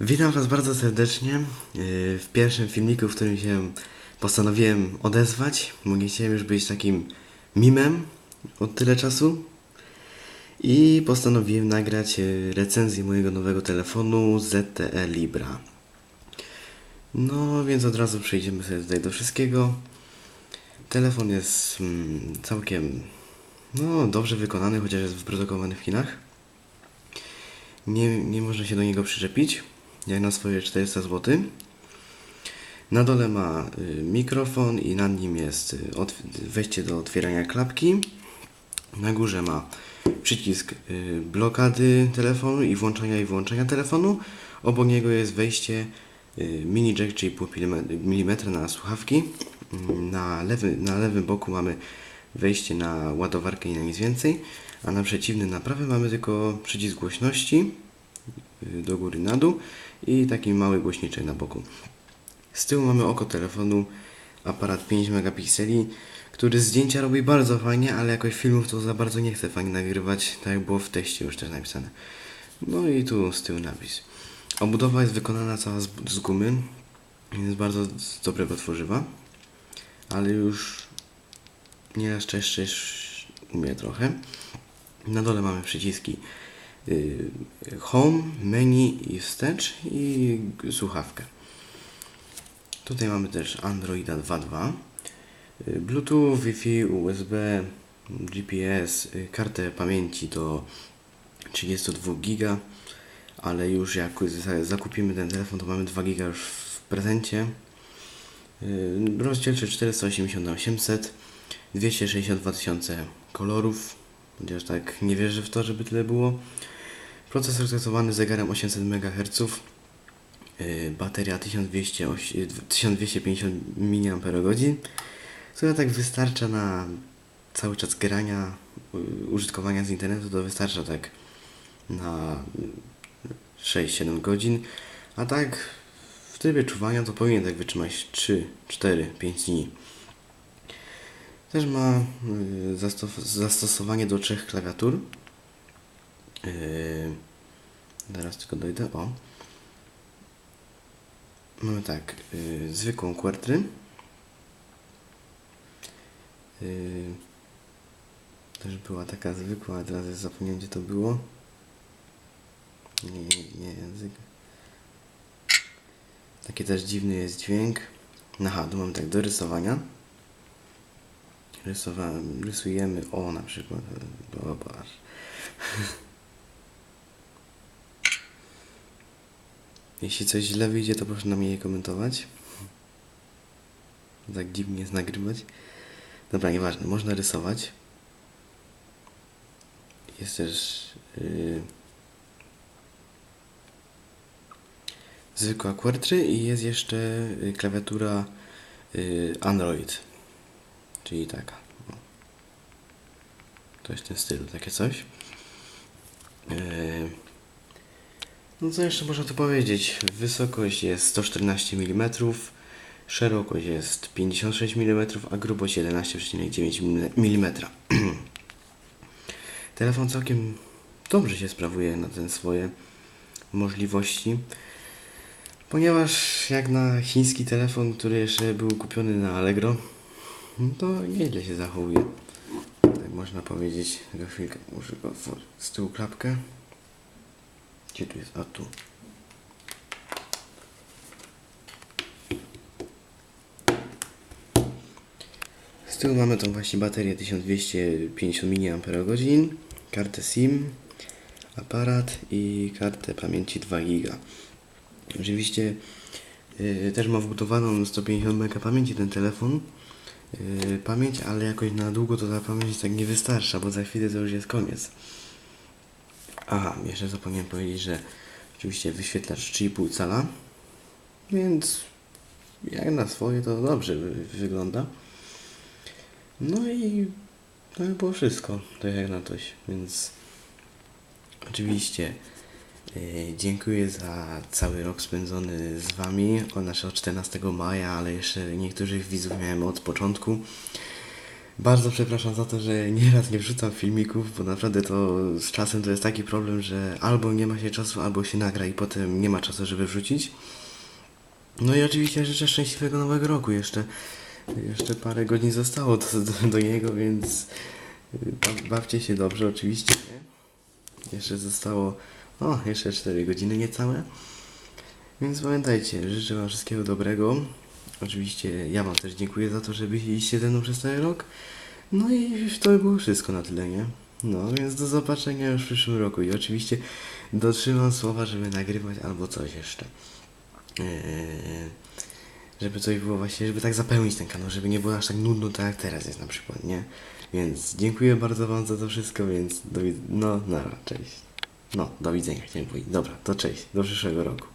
Witam Was bardzo serdecznie yy, w pierwszym filmiku, w którym się postanowiłem odezwać, bo nie chciałem już być takim mimem od tyle czasu. I postanowiłem nagrać yy, recenzję mojego nowego telefonu ZTE Libra. No więc od razu przejdziemy sobie tutaj do wszystkiego. Telefon jest mm, całkiem no, dobrze wykonany, chociaż jest wyprodukowany w Chinach. Nie, nie można się do niego przyczepić, jak na swoje 400 zł. Na dole ma y, mikrofon i nad nim jest y, wejście do otwierania klapki. Na górze ma przycisk y, blokady telefonu i włączania i wyłączania telefonu. Obok niego jest wejście mini jack 3,5 mm na słuchawki. Mm, Na, lewy, na lewym boku mamy wejście na ładowarkę i na nic więcej, a na przeciwnym, na prawym mamy tylko przycisk głośności do góry na dół i taki mały głośniczek na boku. Z tyłu mamy oko telefonu, aparat 5 megapikseli, który zdjęcia robi bardzo fajnie, ale jakoś filmów to za bardzo nie chce fajnie nagrywać, tak jak było w teście już też napisane. No i tu z tyłu napis. Obudowa jest wykonana cała z, z gumy, jest bardzo z dobrego tworzywa, ale już nieraz czeszczysz umie trochę. Na dole mamy przyciski y, Home, menu i wstecz i słuchawkę. Tutaj mamy też Androida 2.2, y, Bluetooth, Wi-Fi, USB, GPS, y, kartę pamięci do 32 giga, ale już jak za- zakupimy ten telefon, to mamy 2 giga już w prezencie. Y, Rozdzielczość 480 na 800, 262 tysiące kolorów, chociaż tak nie wierzę w to, żeby tyle było. Procesor stosowany z zegarem 800 MHz, yy, bateria 1200, oś- yy, 1250 mAh, która tak wystarcza na cały czas grania, yy, użytkowania z internetu, to wystarcza tak na 6-7 godzin, a tak w trybie czuwania to powinien tak wytrzymać 3, 4, 5 dni. Też ma y, zastosowanie do trzech klawiatur. Yy, zaraz tylko dojdę. O. Mamy tak, y, zwykłą kwartry. Yy, też była taka zwykła, teraz zapomniałem gdzie to było. Nie, nie, język. Taki też dziwny jest dźwięk. Aha, tu mamy tak do rysowania. Rysowałem, rysujemy o na przykład. Zobacz. Jeśli coś źle wyjdzie, to proszę na mnie je komentować. Tak dziwnie jest nagrywać. Dobra, nieważne, można rysować. Jest też yy, zwykła Quertry i jest jeszcze y, klawiatura y, Android. Czyli taka. O. Coś w tym stylu, takie coś. Yy, No co jeszcze można tu powiedzieć? Wysokość jest 114 mm, szerokość jest 56 mm, a grubość 11,9 mm. Telefon całkiem dobrze się sprawuje na te swoje możliwości. Ponieważ jak na chiński telefon, który jeszcze był kupiony na Allegro, no to nieźle się zachowuje. Tak można powiedzieć. Za chwilkę muszę go. Z tyłu klapkę. Gdzie tu jest? A tu. Z tyłu mamy tą właśnie baterię 1250 mAh, kartę SIM, aparat i kartę pamięci 2 GB. Oczywiście yy, też ma wbudowaną 150 MB pamięci ten telefon. Yy, pamięć, ale jakoś na długo to ta pamięć tak nie wystarcza, bo za chwilę to już jest koniec. Aha, jeszcze zapomniałem powiedzieć, że oczywiście wyświetlacz 3,5 cala, więc jak na swoje to dobrze wy- wygląda. No i to by było wszystko, to jak na coś, więc oczywiście yy, dziękuję za cały rok spędzony z Wami, o naszego 14 maja, ale jeszcze niektórych widzów miałem od początku. Bardzo przepraszam za to, że nieraz nie wrzucam filmików, bo naprawdę to z czasem to jest taki problem, że albo nie ma się czasu, albo się nagra i potem nie ma czasu, żeby wrzucić. No i oczywiście życzę szczęśliwego nowego roku jeszcze. Jeszcze parę godzin zostało do, do, do niego, więc y, ba- bawcie się dobrze oczywiście. Jeszcze zostało, o, jeszcze 4 godziny niecałe. Więc pamiętajcie, życzę Wam wszystkiego dobrego. Oczywiście ja Wam też dziękuję za to, że byliście ze mną przez cały rok. No i to by było wszystko na tyle, nie? No, więc do zobaczenia już w przyszłym roku. I oczywiście dotrzymam słowa, żeby nagrywać albo coś jeszcze. Eee, żeby coś było właśnie, żeby tak zapełnić ten kanał, żeby nie było aż tak nudno, tak jak teraz jest na przykład, nie? Więc dziękuję bardzo Wam za to wszystko, więc do, no, nara, cześć. No, do widzenia chciałem powiedzieć. Dobra, to cześć, do przyszłego roku.